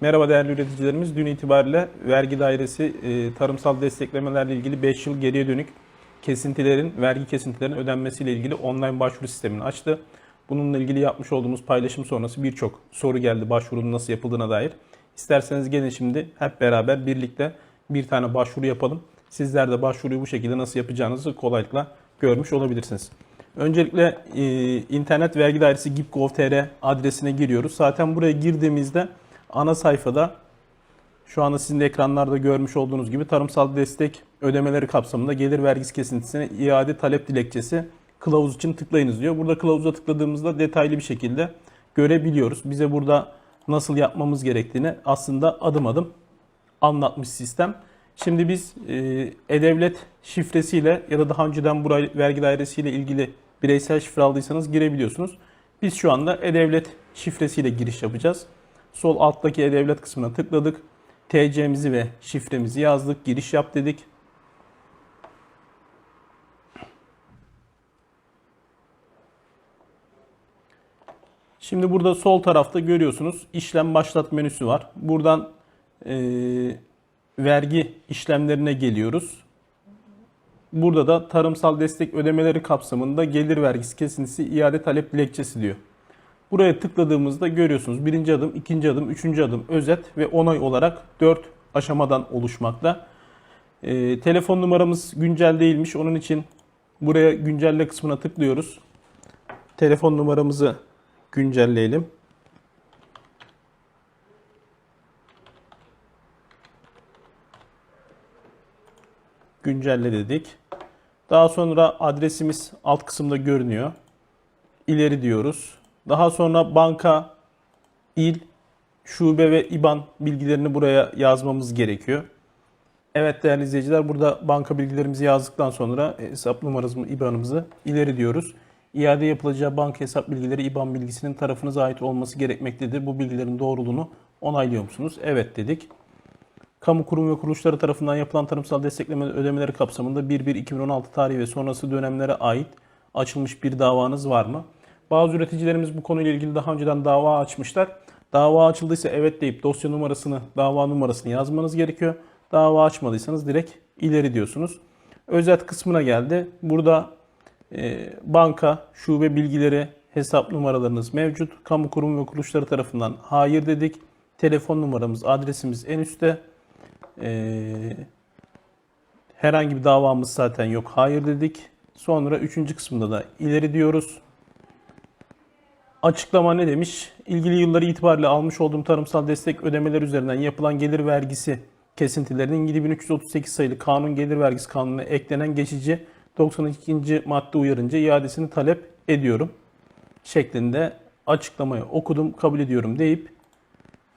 Merhaba değerli üreticilerimiz. Dün itibariyle vergi dairesi e, tarımsal desteklemelerle ilgili 5 yıl geriye dönük kesintilerin, vergi kesintilerin ödenmesiyle ilgili online başvuru sistemini açtı. Bununla ilgili yapmış olduğumuz paylaşım sonrası birçok soru geldi başvurunun nasıl yapıldığına dair. İsterseniz gelin şimdi hep beraber birlikte bir tane başvuru yapalım. Sizler de başvuruyu bu şekilde nasıl yapacağınızı kolaylıkla görmüş olabilirsiniz. Öncelikle e, internet vergi dairesi gip.gov.tr adresine giriyoruz. Zaten buraya girdiğimizde ana sayfada şu anda sizin de ekranlarda görmüş olduğunuz gibi tarımsal destek ödemeleri kapsamında gelir vergisi kesintisine iade talep dilekçesi kılavuz için tıklayınız diyor. Burada kılavuza tıkladığımızda detaylı bir şekilde görebiliyoruz. Bize burada nasıl yapmamız gerektiğini aslında adım adım anlatmış sistem. Şimdi biz e, E-Devlet şifresiyle ya da daha önceden burayı vergi dairesiyle ilgili bireysel şifre aldıysanız girebiliyorsunuz. Biz şu anda E-Devlet şifresiyle giriş yapacağız. Sol alttaki E-Devlet kısmına tıkladık. TC'mizi ve şifremizi yazdık. Giriş yap dedik. Şimdi burada sol tarafta görüyorsunuz işlem başlat menüsü var. Buradan e, vergi işlemlerine geliyoruz. Burada da tarımsal destek ödemeleri kapsamında gelir vergisi kesintisi iade talep dilekçesi diyor. Buraya tıkladığımızda görüyorsunuz birinci adım, ikinci adım, üçüncü adım özet ve onay olarak dört aşamadan oluşmakta. E, telefon numaramız güncel değilmiş. Onun için buraya güncelle kısmına tıklıyoruz. Telefon numaramızı güncelleyelim. Güncelle dedik. Daha sonra adresimiz alt kısımda görünüyor. İleri diyoruz. Daha sonra banka, il, şube ve IBAN bilgilerini buraya yazmamız gerekiyor. Evet değerli izleyiciler burada banka bilgilerimizi yazdıktan sonra hesap numaramızı, IBAN'ımızı ileri diyoruz. İade yapılacağı banka hesap bilgileri IBAN bilgisinin tarafınıza ait olması gerekmektedir. Bu bilgilerin doğruluğunu onaylıyor musunuz? Evet dedik. Kamu kurum ve kuruluşları tarafından yapılan tarımsal destekleme ödemeleri kapsamında 1-1-2016 tarihi ve sonrası dönemlere ait açılmış bir davanız var mı? Bazı üreticilerimiz bu konuyla ilgili daha önceden dava açmışlar. Dava açıldıysa evet deyip dosya numarasını, dava numarasını yazmanız gerekiyor. Dava açmadıysanız direkt ileri diyorsunuz. Özet kısmına geldi. Burada e, banka, şube bilgileri, hesap numaralarınız mevcut. Kamu kurum ve kuruluşları tarafından hayır dedik. Telefon numaramız, adresimiz en üstte. E, herhangi bir davamız zaten yok. Hayır dedik. Sonra üçüncü kısmında da ileri diyoruz. Açıklama ne demiş? İlgili yılları itibariyle almış olduğum tarımsal destek ödemeler üzerinden yapılan gelir vergisi kesintilerinin 7338 sayılı kanun gelir vergisi kanununa eklenen geçici 92. madde uyarınca iadesini talep ediyorum şeklinde açıklamayı okudum, kabul ediyorum deyip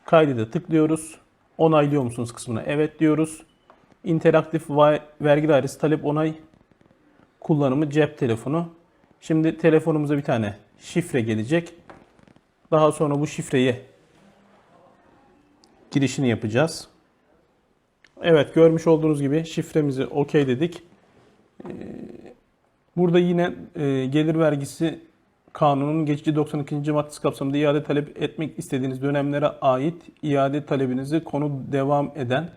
kaydede tıklıyoruz. Onaylıyor musunuz kısmına evet diyoruz. İnteraktif vergi dairesi talep onay kullanımı cep telefonu. Şimdi telefonumuza bir tane şifre gelecek. Daha sonra bu şifreyi girişini yapacağız. Evet görmüş olduğunuz gibi şifremizi okey dedik. Burada yine e, gelir vergisi kanunun geçici 92. maddesi kapsamında iade talep etmek istediğiniz dönemlere ait iade talebinizi konu devam eden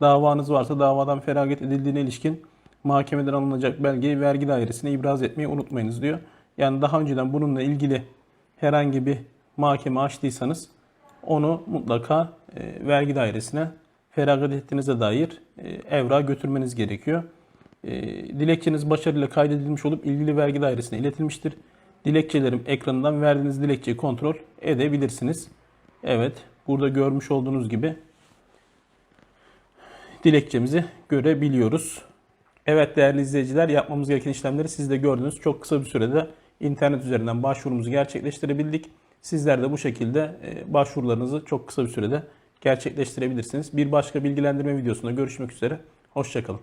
davanız varsa davadan feragat edildiğine ilişkin mahkemeden alınacak belgeyi vergi dairesine ibraz etmeyi unutmayınız diyor. Yani daha önceden bununla ilgili herhangi bir mahkeme açtıysanız onu mutlaka e, vergi dairesine feragat ettiğinize dair e, evrağa götürmeniz gerekiyor. E, dilekçeniz başarıyla kaydedilmiş olup ilgili vergi dairesine iletilmiştir. Dilekçelerim ekranından verdiğiniz dilekçeyi kontrol edebilirsiniz. Evet, burada görmüş olduğunuz gibi dilekçemizi görebiliyoruz. Evet değerli izleyiciler yapmamız gereken işlemleri siz de gördünüz. Çok kısa bir sürede internet üzerinden başvurumuzu gerçekleştirebildik. Sizler de bu şekilde e, başvurularınızı çok kısa bir sürede gerçekleştirebilirsiniz. Bir başka bilgilendirme videosunda görüşmek üzere. Hoşçakalın.